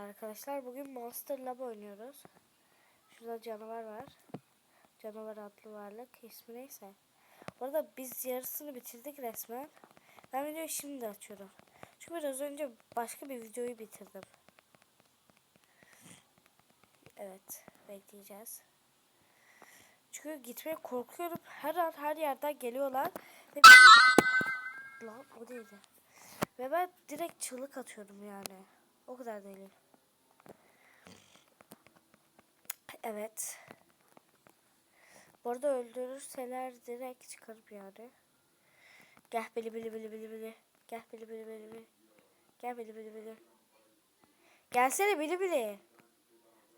arkadaşlar. Bugün Monster Lab oynuyoruz. Şurada canavar var. Canavar adlı varlık. ismi neyse. Bu arada biz yarısını bitirdik resmen. Ben videoyu şimdi açıyorum. Çünkü biraz önce başka bir videoyu bitirdim. Evet. Bekleyeceğiz. Çünkü gitmeye korkuyorum. Her an her yerden geliyorlar. Ve Lan o değildi. Ve ben direkt çığlık atıyorum yani. O kadar değil. Evet. Bu arada öldürürseler direkt çıkarıp yani. Gel bili bili bili bili bili. Gel bili bili bili bili. Gel bili bili bili. Gelsene bili bili.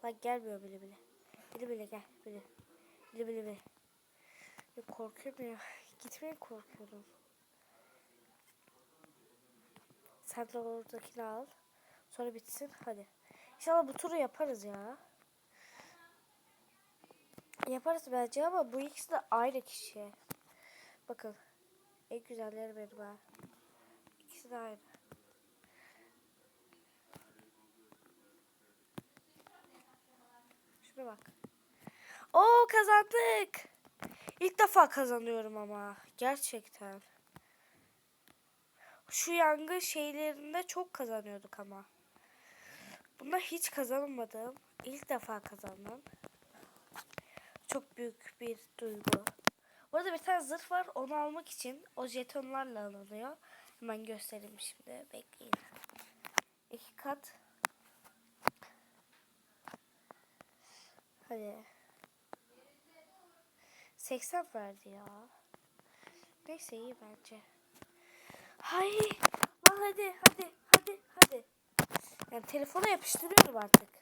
Lan gelmiyor bili bili. Bili bili gel bili. Bili bili bili. Ya korkuyorum ya. Gitmeye korkuyorum. Sen de oradakini al. Sonra bitsin. Hadi. İnşallah bu turu yaparız ya. Yaparız bence ama bu ikisi de aynı kişi. Bakın. En güzelleri benim ha. İkisi de aynı. Şuna bak. Oo kazandık. İlk defa kazanıyorum ama. Gerçekten. Şu yangın şeylerinde çok kazanıyorduk ama. Bunda hiç kazanmadım. İlk defa kazandım. Çok büyük bir duygu. Burada bir tane zırh var. Onu almak için o jetonlarla alınıyor. Hemen göstereyim şimdi. Bekleyin. İki kat. Hadi. 80 verdi ya. Neyse iyi bence. Hayır. Lan hadi hadi hadi hadi. Yani telefona yapıştırıyorum artık.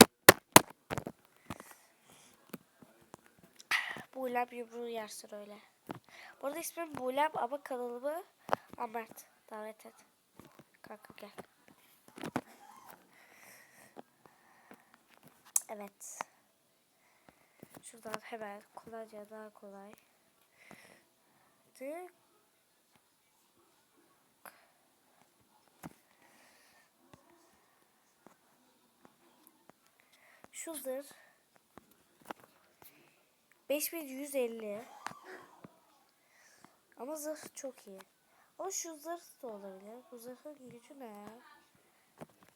Buğlem yumruğu yersin öyle. Bu arada ismim Buğlem ama kanalımı Amert. Davet et. Kanka gel. Evet. Şuradan hemen kolayca daha kolay. Tık. Şu zırh 5150 Ama zırh çok iyi. Ama şu zırh da olabilir. Bu zırhın gücü ne ya?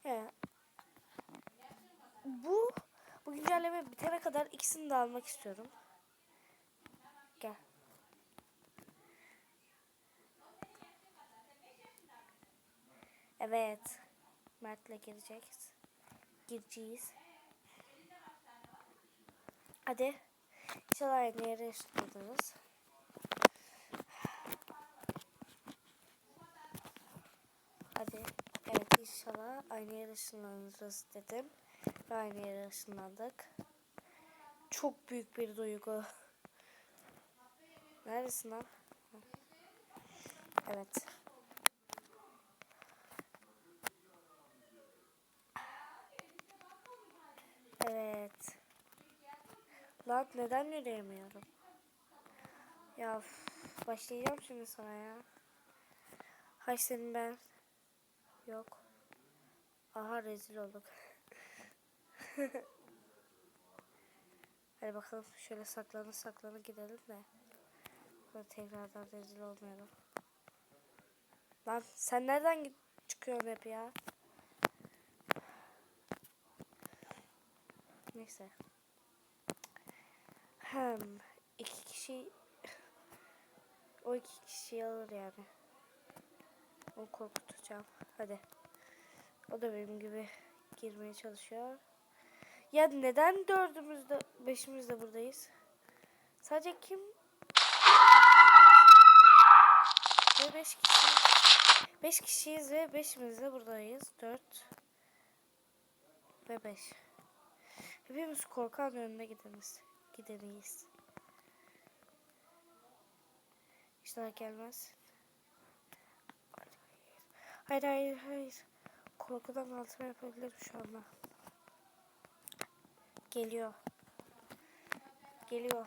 He. Bu bu güncelleme bitene kadar ikisini de almak istiyorum. Gel. Evet. Mert'le gireceğiz. Gireceğiz. Hadi. Aynı yere ışınlanırız. Hadi. Evet inşallah aynı yere ışınlanırız dedim. Ve aynı yere ışınlandık. Çok büyük bir duygu. Neredesin lan? Evet. Evet. Lan neden yürüyemiyorum? Ya başlayacağım şimdi sana ya. Hay senin ben. Yok. Aha rezil olduk. Hadi bakalım şöyle saklanı saklanı gidelim de. Sonra tekrardan rezil olmayalım. Lan sen nereden çıkıyorsun hep ya? Neyse. Hem iki kişi o iki kişiyi alır yani. Onu korkutacağım. Hadi. O da benim gibi girmeye çalışıyor. Ya neden dördümüz de beşimiz de buradayız? Sadece kim? Ve beş kişi. Beş kişiyiz ve beşimiz de buradayız. Dört ve beş. Hepimiz korkan önüne gideniz. Gideniyiz. İnşallah gelmez. Hayır hayır hayır. Korkudan altıma yapabilirim şu anda. Geliyor. Geliyor.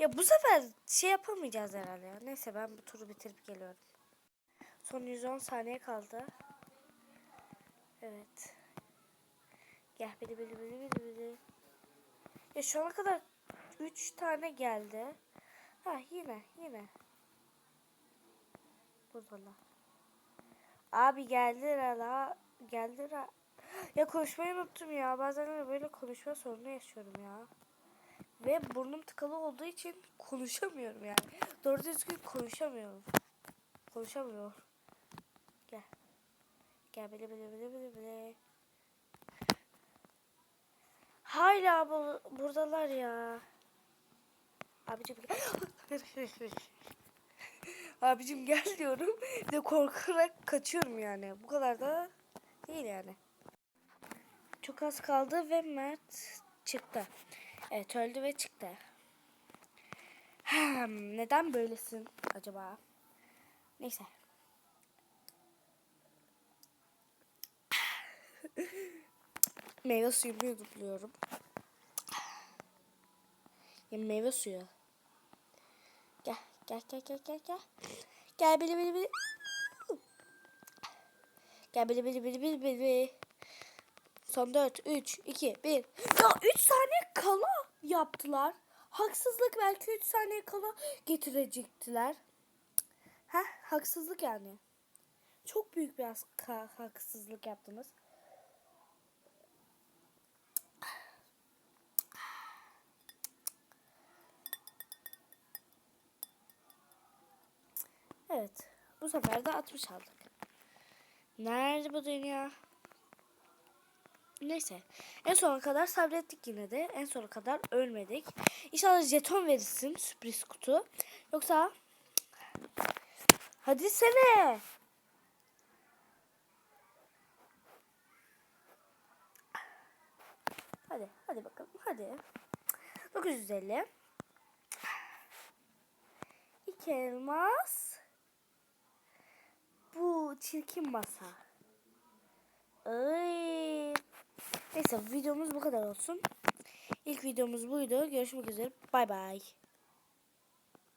Ya bu sefer şey yapamayacağız herhalde ya. Neyse ben bu turu bitirip geliyorum. Son 110 saniye kaldı. Evet. Gel bili bili bili bili bili. Ya şu ana kadar 3 tane geldi. Ha yine yine. Buradalar. Abi geldiler la. Geldiler. Ya konuşmayı unuttum ya. Bazen böyle konuşma sorunu yaşıyorum ya. Ve burnum tıkalı olduğu için konuşamıyorum yani. Doğru düzgün konuşamıyorum. Konuşamıyorum. Gel. Gel bile bile bile bile bile. Hala bu, buradalar ya. Abicim gel. Abicim gel diyorum. Ve korkarak kaçıyorum yani. Bu kadar da değil yani. Çok az kaldı ve Mert çıktı. Evet öldü ve çıktı. Neden böylesin acaba? Neyse. meyve suyumu yudumluyorum. Ya meyve suyu. Gel gel gel gel gel gel. Gel bili bili bili. Gel bili bili bili bili bili. Son 4, 3, 2, 1. Ya 3 saniye kala yaptılar. Haksızlık belki 3 saniye kala getirecektiler. Ha haksızlık yani. Çok büyük bir haksızlık yaptınız. Evet. Bu sefer de 60 aldık. Nerede bu dünya? Neyse. En sona kadar sabrettik yine de. En sona kadar ölmedik. İnşallah jeton verirsin sürpriz kutu. Yoksa Hadi sene. Hadi, hadi bakalım. Hadi. 950. İki elmas. Bu çirkin masa. Ay. Neyse videomuz bu kadar olsun. İlk videomuz buydu. Görüşmek üzere. Bay bay.